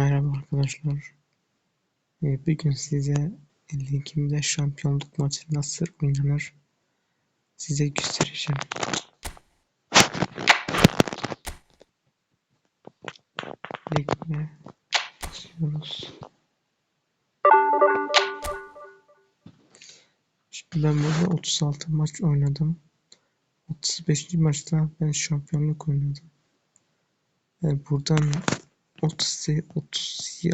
Merhaba arkadaşlar. Ee, Bugün size ligimde şampiyonluk maçı nasıl oynanır size göstereceğim. Ligime basıyoruz. Şimdi ben burada 36 maç oynadım. 35. maçta ben şampiyonluk oynadım. Ee, buradan 30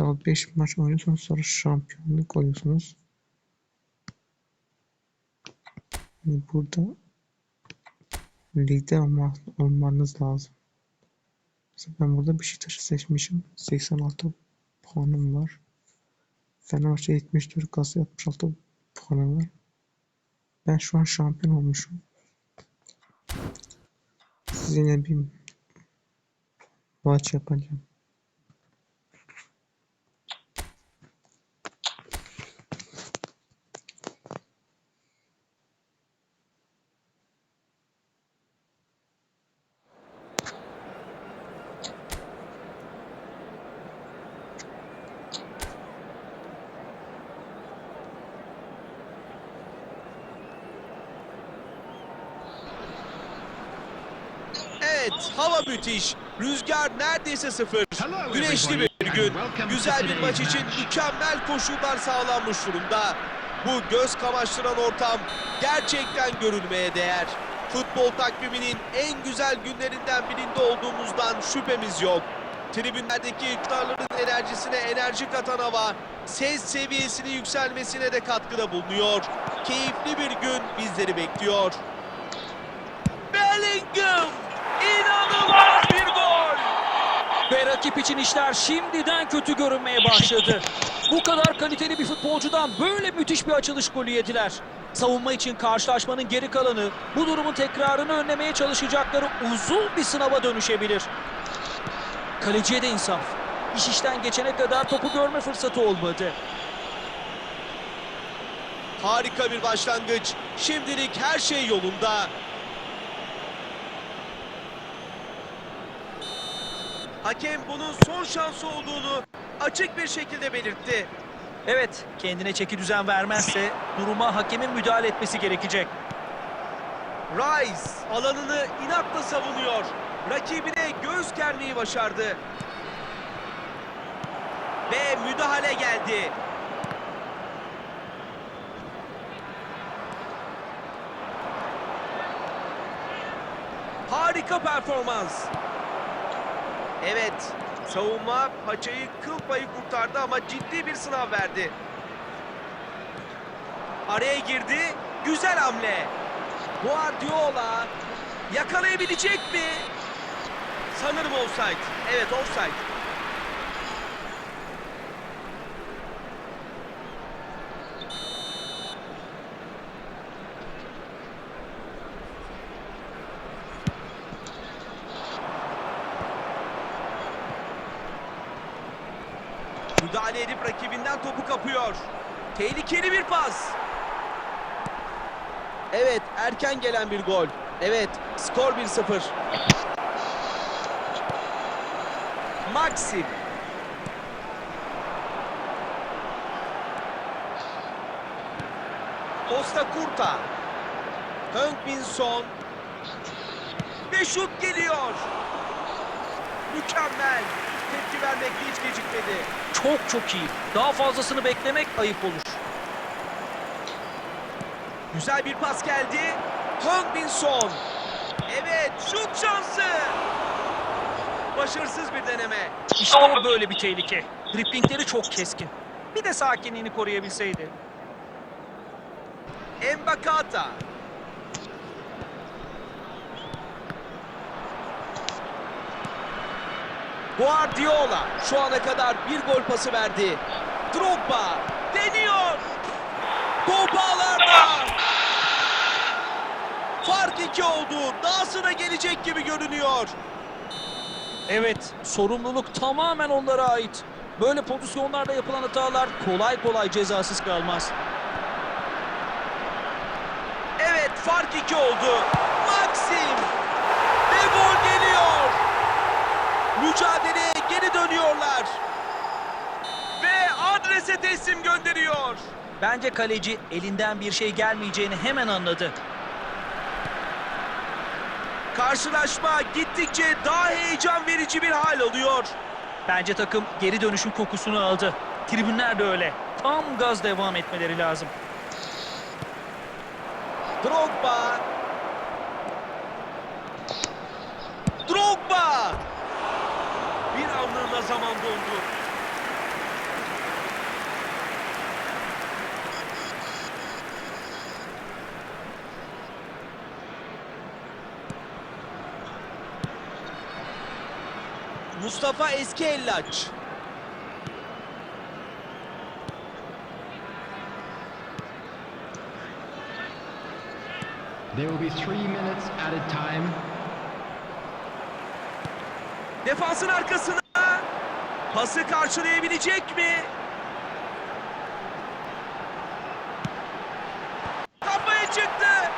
35 maç oynuyorsunuz sonra şampiyonluk oluyorsunuz. Yani burada ligde olma, olmanız lazım. Mesela ben burada Beşiktaş'ı seçmişim. 86 puanım var. Fenerbahçe 74, Galatasaray 66 puanım var. Ben şu an şampiyon olmuşum. Sizinle bir maç yapacağım. Evet, hava müthiş. Rüzgar neredeyse sıfır. Güneşli bir gün. Güzel bir maç için mükemmel koşullar sağlanmış durumda. Bu göz kamaştıran ortam gerçekten görülmeye değer. Futbol takviminin en güzel günlerinden birinde olduğumuzdan şüphemiz yok. Tribünlerdeki iktidarların enerjisine enerji katan hava, ses seviyesini yükselmesine de katkıda bulunuyor. Keyifli bir gün bizleri bekliyor. Bellingham! İnanılmaz bir gol! Ve rakip için işler şimdiden kötü görünmeye başladı. Bu kadar kaliteli bir futbolcudan böyle müthiş bir açılış golü yediler. Savunma için karşılaşmanın geri kalanı bu durumun tekrarını önlemeye çalışacakları uzun bir sınava dönüşebilir. Kaleciye de insaf. İş işten geçene kadar topu görme fırsatı olmadı. Harika bir başlangıç. Şimdilik her şey yolunda. Hakem bunun son şansı olduğunu açık bir şekilde belirtti. Evet, kendine çeki düzen vermezse duruma hakemin müdahale etmesi gerekecek. Rice alanını inatla savunuyor. Rakibine göz germeyi başardı. Ve müdahale geldi. Harika performans. Evet, savunma paçayı kıl payı kurtardı ama ciddi bir sınav verdi. Araya girdi, güzel hamle. Guardiola yakalayabilecek mi? Sanırım offside. Evet offside. Müdahale edip rakibinden topu kapıyor. Tehlikeli bir pas. Evet, erken gelen bir gol. Evet, skor 1-0. Maxim. Costa Curta. Heung-Min Son. Ve şut geliyor. Mükemmel. Tepki vermekte hiç gecikmedi. Çok çok iyi. Daha fazlasını beklemek ayıp olur. Güzel bir pas geldi. Son. Evet, şut şansı. Başarısız bir deneme. İşte o böyle bir tehlike. Driplingleri çok keskin. Bir de sakinliğini koruyabilseydi. Embakata. Guardiola şu ana kadar bir gol pası verdi. Drogba deniyor. Top ağlarda. Fark iki oldu. Dahasına gelecek gibi görünüyor. Evet, sorumluluk tamamen onlara ait. Böyle pozisyonlarda yapılan hatalar kolay kolay cezasız kalmaz. Evet fark iki oldu. Maxim. Ve gol geliyor. Mücadeleye geri dönüyorlar. adrese teslim gönderiyor. Bence kaleci elinden bir şey gelmeyeceğini hemen anladı. Karşılaşma gittikçe daha heyecan verici bir hal alıyor. Bence takım geri dönüşün kokusunu aldı. Tribünler de öyle. Tam gaz devam etmeleri lazım. Drogba. Drogba. Bir anlığına zaman dondu. Mustafa Eski Ellaç. There will be three minutes added time. Defansın arkasına. Pası karşılayabilecek mi? Kafaya çıktı.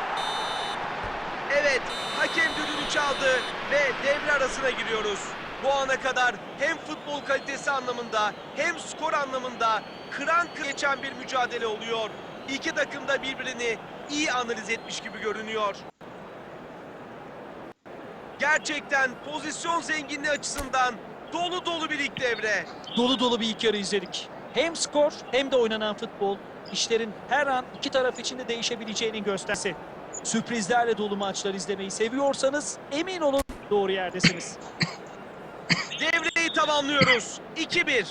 Evet, hakem düdüğünü çaldı ve devre arasına giriyoruz. Bu ana kadar hem futbol kalitesi anlamında hem skor anlamında kıran kır geçen bir mücadele oluyor. İki takım da birbirini iyi analiz etmiş gibi görünüyor. Gerçekten pozisyon zenginliği açısından dolu dolu bir ilk devre. Dolu dolu bir ilk yarı izledik. Hem skor hem de oynanan futbol işlerin her an iki taraf için de değişebileceğinin gösterisi. Sürprizlerle dolu maçlar izlemeyi seviyorsanız emin olun doğru yerdesiniz. Devreyi tamamlıyoruz. 2-1.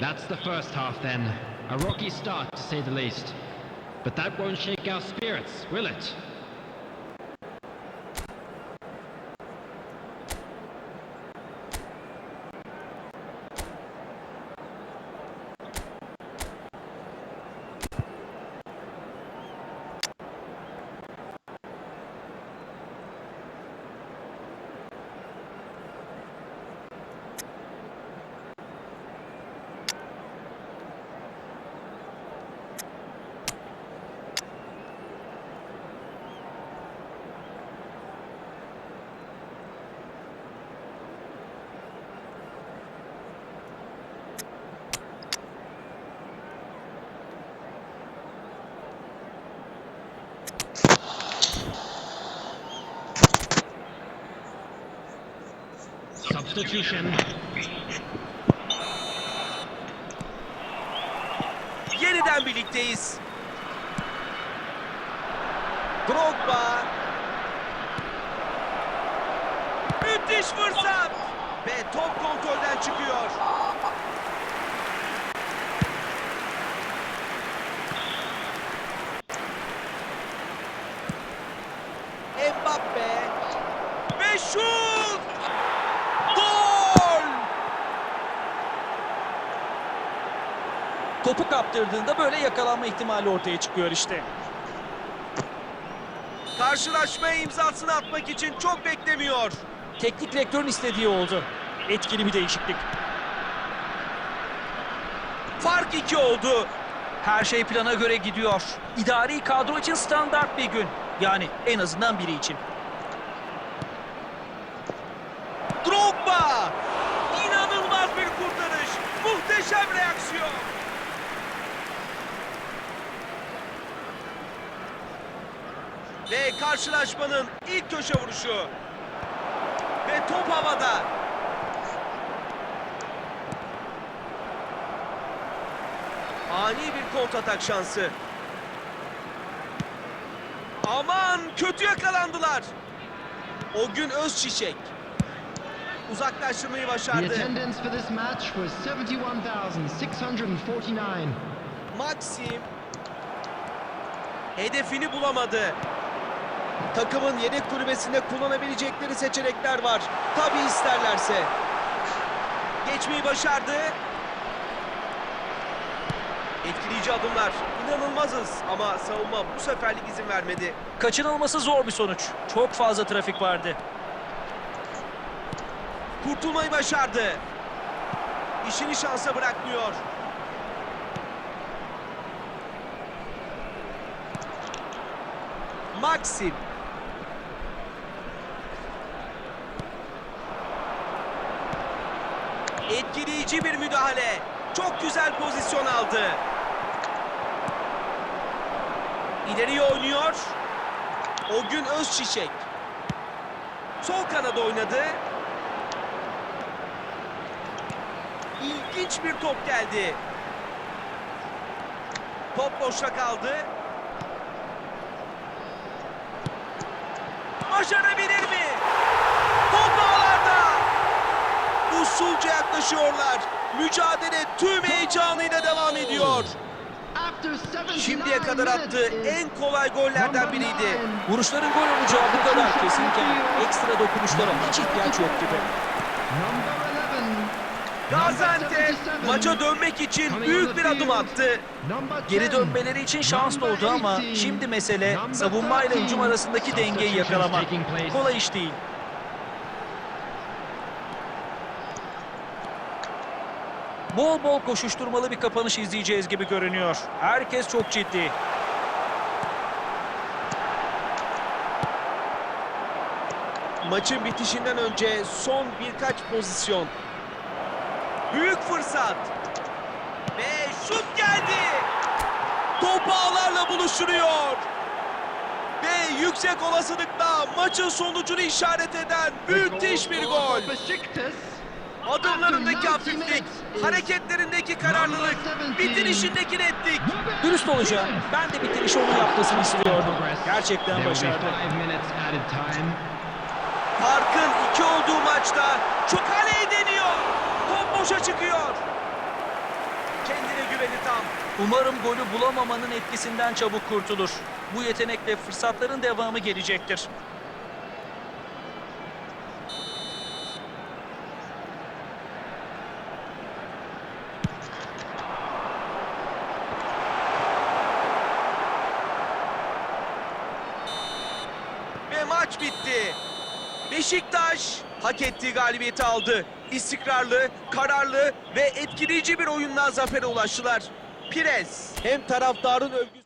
That's the first half then. A rocky start to say the least. But that won't shake our spirits, will it? Substitution. Yeniden birlikteyiz. Drogba. Müthiş fırsat. Ve top kontrolden çıkıyor. Mbappe. Ve şut! Gol! Topu kaptırdığında böyle yakalanma ihtimali ortaya çıkıyor işte. Karşılaşmaya imzasını atmak için çok beklemiyor. Teknik direktörün istediği oldu. Etkili bir değişiklik. Fark iki oldu. Her şey plana göre gidiyor. İdari kadro için standart bir gün. Yani en azından biri için. Drogba! İnanılmaz bir kurtarış. Muhteşem reaksiyon. Ve karşılaşmanın ilk köşe vuruşu. Ve top havada. Ani bir kontratak şansı. Aman kötü yakalandılar. O gün Özçiçek. Uzaklaştırmayı The başardı. attendance for this match was 71,649. Maxim hedefini bulamadı. Takımın yedek kulübesinde kullanabilecekleri seçenekler var. Tabi isterlerse. Geçmeyi başardı. Etkileyici adımlar. İnanılmazız ama savunma bu seferlik izin vermedi. Kaçınılması zor bir sonuç. Çok fazla trafik vardı. Kurtulmayı başardı. İşini şansa bırakmıyor. Maxim. Etkileyici bir müdahale. Çok güzel pozisyon aldı. İleriye oynuyor. O gün Özçiçek. Sol kanada oynadı. İlginç bir top geldi. Top boşta kaldı. Başarabilir mi? Top ağlarda. Usulca yaklaşıyorlar. Mücadele tüm heyecanıyla devam ediyor. After 79 Şimdiye kadar attığı en kolay gollerden biriydi. Vuruşların gol olacağı bu kadar kesinken ekstra dokunuşlara hiç ihtiyaç yok gibi. Number 11. Gaziantep maça dönmek için büyük bir adım attı. Geri dönmeleri için şans doğdu ama şimdi mesele savunma ile hücum arasındaki dengeyi yakalamak. Kolay iş değil. Bol bol koşuşturmalı bir kapanış izleyeceğiz gibi görünüyor. Herkes çok ciddi. Maçın bitişinden önce son birkaç pozisyon. Büyük fırsat. Ve şut geldi. Top ağlarla buluşturuyor. Ve yüksek olasılıkla maçın sonucunu işaret eden müthiş bir gol. Adımlarındaki hafiflik, hareketlerindeki kararlılık, bitirişindeki netlik. Dürüst olacağım. Ben de bitirişi onun yapmasını istiyordum. Gerçekten başardı. Farkın iki olduğu maçta şu kaleyi deniyor. Top boşa çıkıyor. Kendine güveni tam. Umarım golü bulamamanın etkisinden çabuk kurtulur. Bu yetenekle fırsatların devamı gelecektir. Ve maç bitti. Beşiktaş hak ettiği galibiyeti aldı. İstikrarlı, kararlı ve etkileyici bir oyunla zafere ulaştılar. Pires hem taraftarın övgüsü